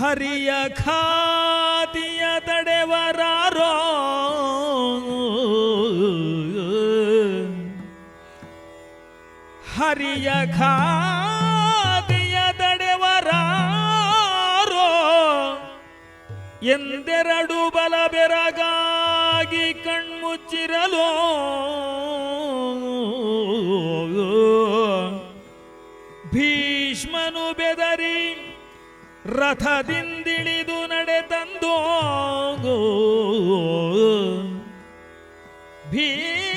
ಹರಿಯ ಖಾದಿಯ ತಡೆವರಾರೋ. ಹರಿಯ ಖಾದಿಯ ತಡೆವರಾರೋ. ಎಂದೆರಡು ಬಲ ಬೆರಗಾಗಿ ಕಣ್ಮುಚ್ಚಿರಲು. ಭೀಷ್ಮನು ಬೆದರಿ ರಥದಿಂದಿಳಿದು ನಡೆತಂದು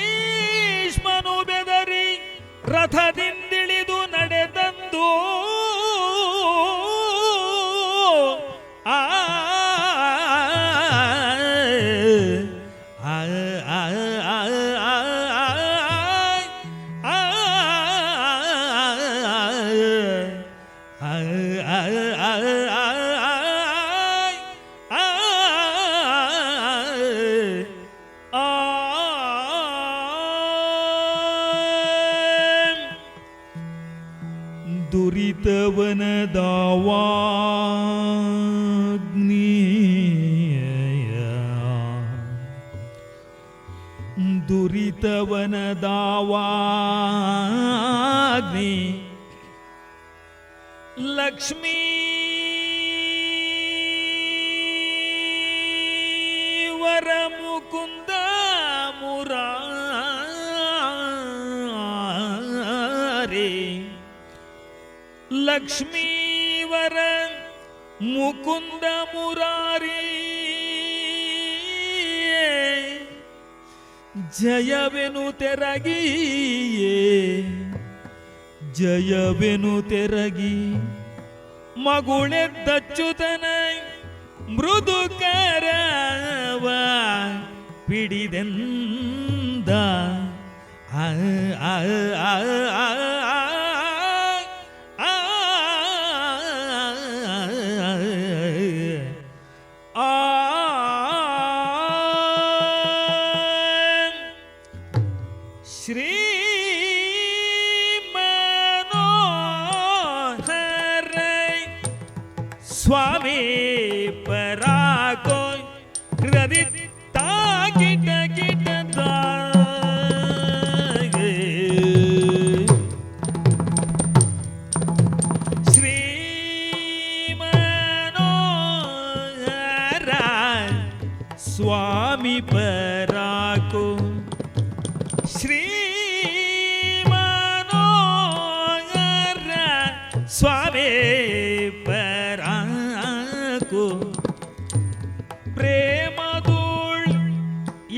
ಭೀಷ್ಮನು ಬೆದರಿ ರಥದಿಂದಿಳಿದು वन दुरितवनदावाग्नि। लक्ष्मी। वरमुकुन्द मुरा। ಲಕ್ಷ್ಮೀವರ ಮುಕುಂದ ಮುರಾರಿ. ಜಯವೆನು ತೆರಗಿಯೇ ಜಯವೆನು ತೆರಗಿ. ಮಗುಳೆದ್ದಚ್ಚುತನ ಮೃದು ಕರವ ಪಿಡಿದೆಂದ. ಆ ಆ ಆ ಸ್ವಾಮಿ ಪರಾಕೋ ಹೃದಯ ತಾಗಿಟ ಗಿಟ ಶ್ರೀ ಮನೋಹರ ಸ್ವಾಮಿ ಪರಾಕೋ ಶ್ರೀ ಮನೋಹರ ಸ್ವಾಮಿ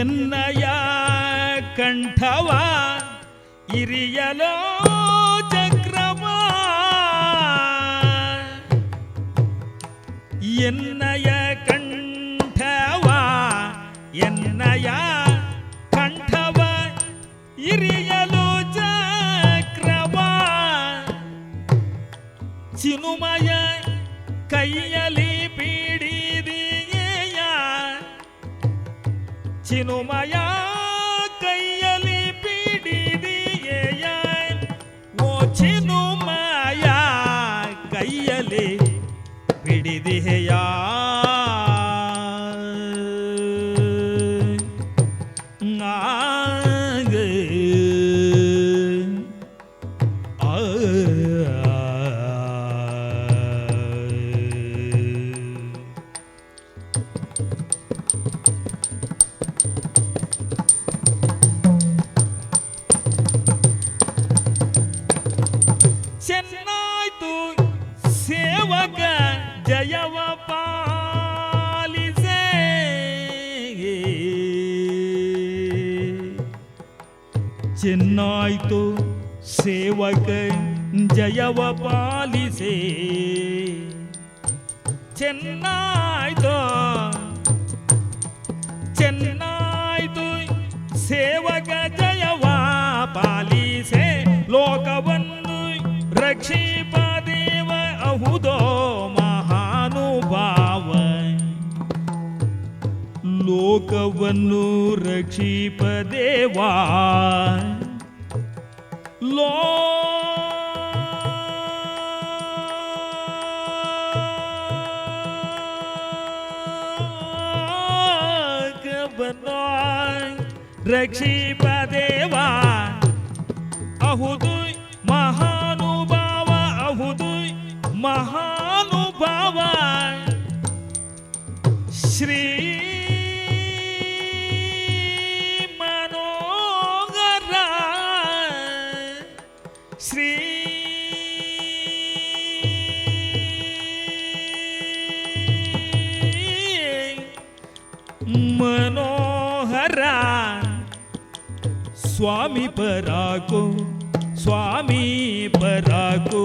என்னைய கண்டவா? இரியலோ சக்கரமா? என்னைய கண்டவா? என்னைய கண்டவா? இரியலோ சக்கரமா? சினுமய கையலி ಚಿನುಮಯ ಕೈಯಲ್ಲಿ ಪಿಡಿದೆಯ ಓ ಚಿನುಮಯ ಕೈಯಲ್ಲಿ ಪಿಡಿದೆಯ ಸೇವಕ ಜಯವ ಪಾಲಿಸೆ. ಚೆನ್ನಾಯ್ತು ಸೇವಕ ಜಯವ ಪಾಲಿಸೆ. ಚೆನ್ನಾಯ್ತು ಚೆನ್ನಾಯ್ತು ಸೇವಕ ಜಯವ ಪಾಲಿಸೆ. ಲೋಕವನ್ನು ರಕ್ಷಿಪ ದೇವಾ ಲೋಕವನ್ನು ರಕ್ಷಿಪ ದೇವಾ ಅಹುದು ಸ್ವಾಮಿ ಪರಾಕು ಸ್ವಾಮಿ ಪರಾಕು